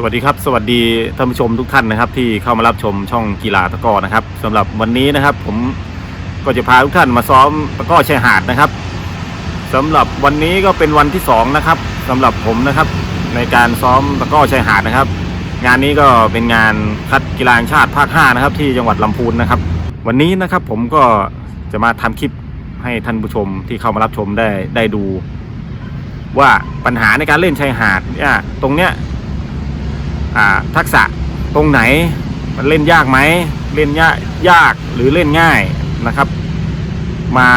สวัสดีครับ สวัสดีท่านผู้ชมทุกท่านนะครับ ที่เข้ามารับชมช่องกีฬาตะก้อนะครับสำหรับวันนี้นะครับ ผมก็จะพาทุกท่านมาซ้อมตะก้อชายหาดนะครับสำหรับวันนี้ก็เป็นวันที่สองนะครับสำหรับผมนะครับ ในการซ้อมตะก้อชายหาดนะครับ งานนี้ก็เป็นงานคัดกีฬาชาติภาค5นะครับ ที่จังหวัดลำพูนนะครับ วันนี้นะครับผมก็จะมาทำคลิปให้ท่านผู้ชมที่เข้ามารับชมได้ได้ดู ว่าปัญหาในการเล่นชายหาดเนี่ยตรงเนี้ย ทักษะตรงไหนมันเล่นยากไหมเล่นยากยากหรือเล่นง่ายนะครับ มา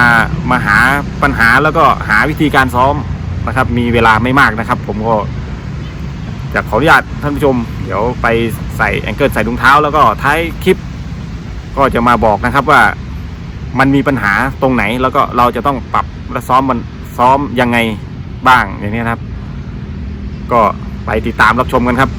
มาหาปัญหาแล้วก็หาวิธีการซ้อมนะครับ มีเวลาไม่มากนะครับ ผมก็จะขออนุญาตท่านผู้ชม เดี๋ยวไปใส่แองเกิลใส่ถุงเท้า แล้วก็ท้ายคลิป ก็จะมาบอกนะครับว่ามันมีปัญหาตรงไหนแล้วก็เราจะต้องปรับและซ้อมมันซ้อมยังไงบ้างอย่างนี้นะครับ ก็ไปติดตามรับชมกันครับ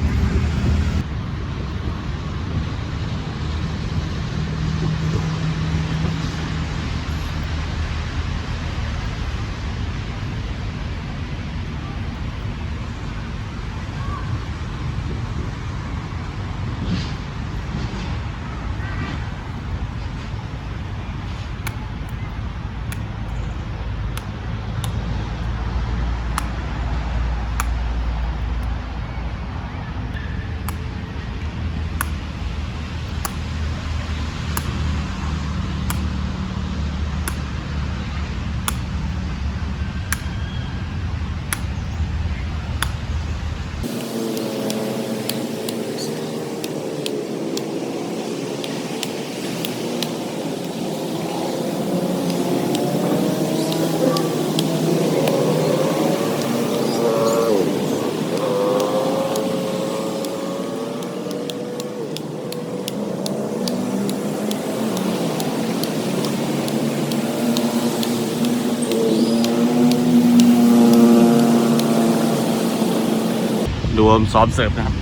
รวมซ้อมเสิร์ฟนะครับ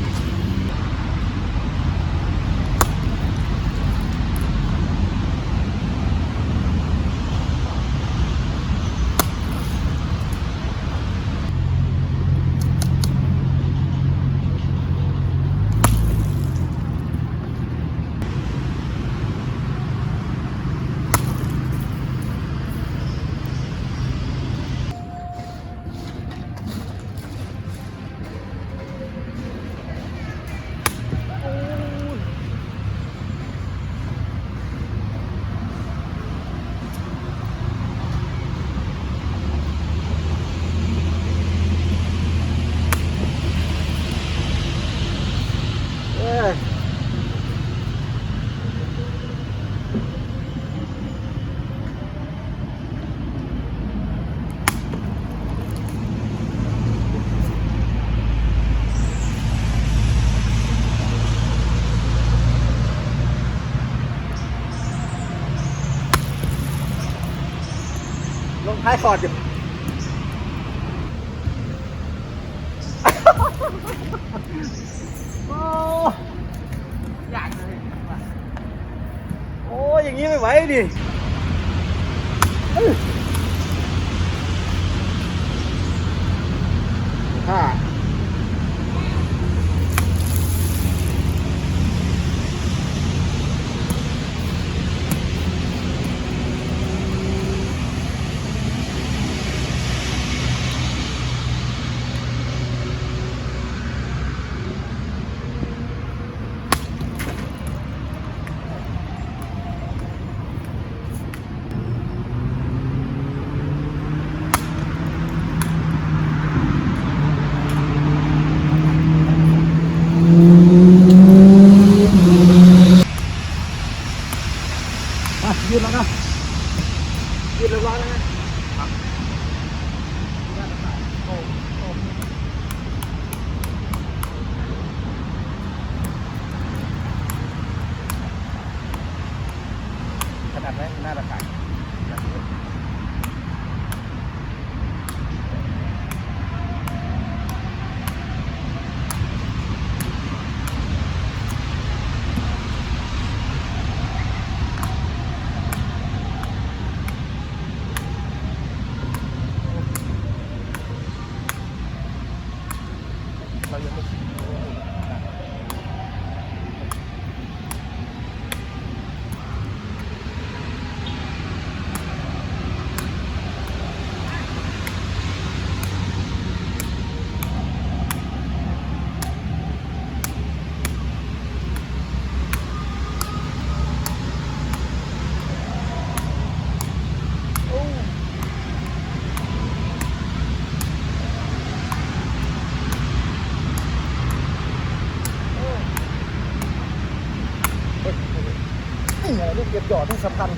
ลงท้คอร์ดอยู่โอ้ยากเลยโอ้ยอย่างนี้ไม่ไหวดิอื้อห้า อที่สำคัญ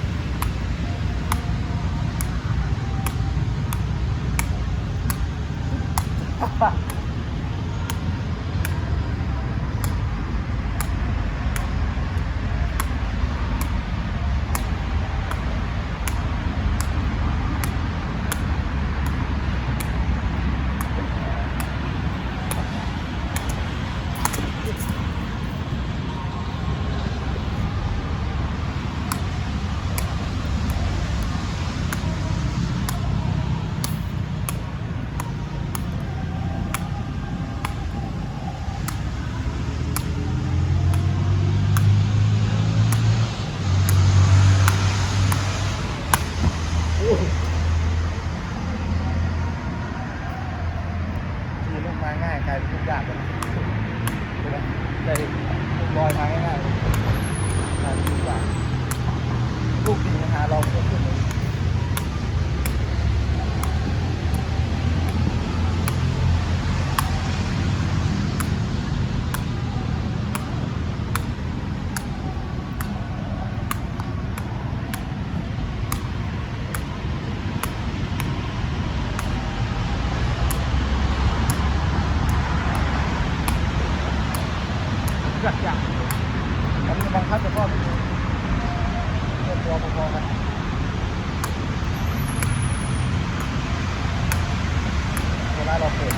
เราเปิด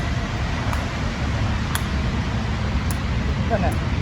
นั่นแหละ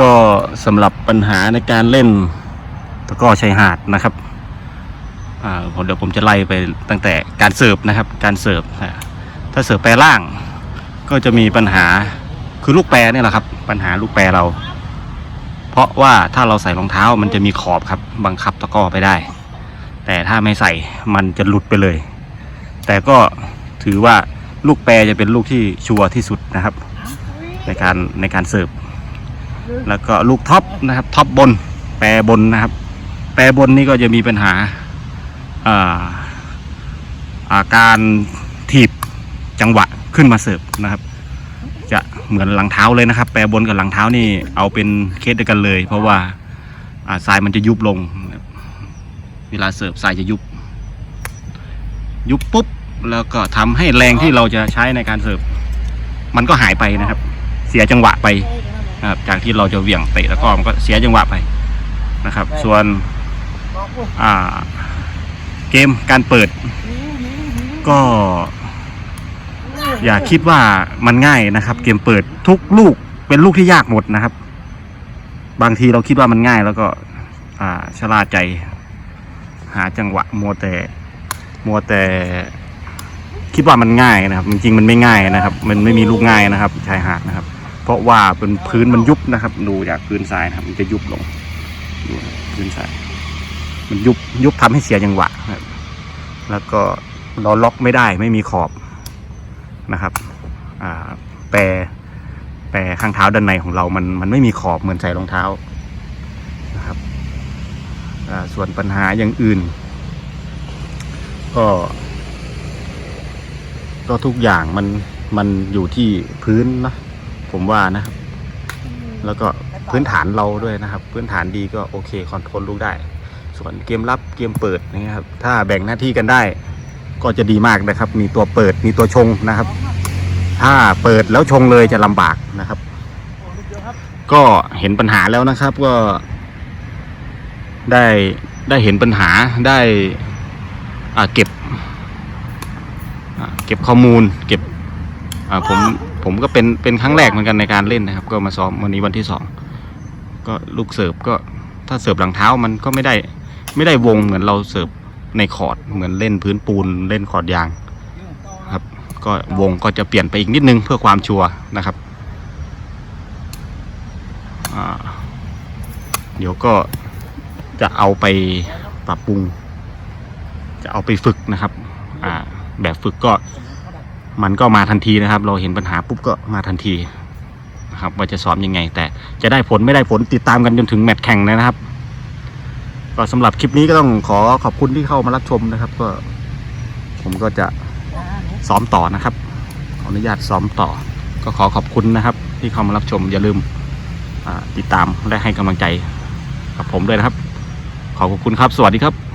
ก็สำหรับปัญหาในการเล่นตะกร้อชายหาดนะครับอ่าผมเดี๋ยวผมจะไล่ไปตั้งแต่การเสิร์ฟนะครับ การเสิร์ฟถ้าเสิร์ฟแปรล่าง ก็จะมีปัญหาคือลูกแปรเนี่ยแหละครับ ปัญหาลูกแปรเรา เพราะว่าถ้าเราใส่รองเท้ามันจะมีขอบครับ บังคับตะกร้อไปได้ แต่ถ้าไม่ใส่มันจะหลุดไปเลย แต่ก็ถือว่าลูกแปรจะเป็นลูกที่ชัวร์ที่สุดนะครับ ในการในการเสิร์ฟ แล้วก็ลูกท็อปนะครับท็อปบน แปรบนนะครับ แปรบนนี่ก็จะมีปัญหาอาอาการถีบจังหวะขึ้นมาเสิร์ฟนะครับ จะเหมือนหลังเท้าเลยนะครับ แปรบนกับหลังเท้านี่เอาเป็นเคสเดียวกันเลย เพราะว่าอาทรายมันจะยุบลง เวลาเสิร์ฟทรายจะยุบ ยุบปุ๊บแล้วก็ทำให้แรงที่เราจะใช้ในการเสิร์ฟมันก็หายไปนะครับ เสียจังหวะไป นะครับ จากที่เราจะเหวี่ยงเตะแล้วก็มันก็เสียจังหวะไปนะครับ ส่วนอ่าเกมการเปิด ก็อย่าคิดว่ามันง่ายนะครับ เกมเปิดทุกลูกเป็นลูกที่ยากหมดนะครับ บางทีเราคิดว่ามันง่ายแล้วก็อ่าชะล่าใจ หาจังหวะมัวแต่มัวแต่คิดว่ามันง่ายนะครับ จริงๆมันไม่ง่ายนะครับ มันไม่มีลูกง่ายนะครับ ชายหาดนะครับ เพราะว่าเป็นพื้นมันยุบนะครับ ดูจากพื้นทรายนะครับ มันจะยุบลงดูพื้นทราย มันยุบยุบทำให้เสียจังหวะครับแล้วก็เราล็อกไม่ได้ไม่มีขอบนะครับแปรแปรข้างเท้าด้านในของเรามันมันไม่มีขอบเหมือนใส่รองเท้านะครับส่วนปัญหาอย่างอื่น ก็ ก็ทุกอย่างมันมันอยู่ที่พื้นนะ ผมว่านะครับ แล้วก็พื้นฐานเราด้วยนะครับ พื้นฐานดีก็โอเคคอนโทรลลูกได้ ส่วนเกมรับเกมเปิดนะครับ ถ้าแบ่งหน้าที่กันได้ ก็จะดีมากนะครับ มีตัวเปิดมีตัวชงนะครับ ถ้าเปิดแล้วชงเลยจะลำบากนะครับ ก็เห็นปัญหาแล้วนะครับก็ ได้ได้เห็นปัญหาได้อ่าเก็บอ่าเก็บข้อมูล เก็บอ่าผม ผมก็เป็นเป็นครั้งแรกเหมือนกันในการเล่นนะครับ ก็มาซ้อมวันนี้วันที่สองก็ลูกเสิร์ฟก็ถ้าเสิร์ฟหลังเท้ามันก็ไม่ได้ไม่ได้วงเหมือนเราเสิร์ฟในคอร์ดเหมือนเล่นพื้นปูนเล่นคอร์ดยางครับ ก็วงก็จะเปลี่ยนไปอีกนิดนึงเพื่อความชัวร์นะครับเดี๋ยวก็จะเอาไปปรับปรุง จะเอาไปฝึกนะครับอ่าแบบฝึกก็ มันก็มาทันทีนะครับ เราเห็นปัญหาปุ๊บก็มาทันทีนะครับว่าจะซ้อมยังไง แต่จะได้ผลไม่ได้ผลติดตามกันจนถึงแมตช์แข่งนะครับ ก็สำหรับคลิปนี้ก็ต้องขอขอบคุณที่เข้ามารับชมนะครับ ก็ ผมก็จะซ้อมต่อนะครับขออนุญาตซ้อมต่อ ก็ขอขอบคุณนะครับ ที่เข้ามารับชมอย่าลืมติดตามและให้กำลังใจกับผมด้วยนะครับ ขอขอบคุณครับ สวัสดีครับ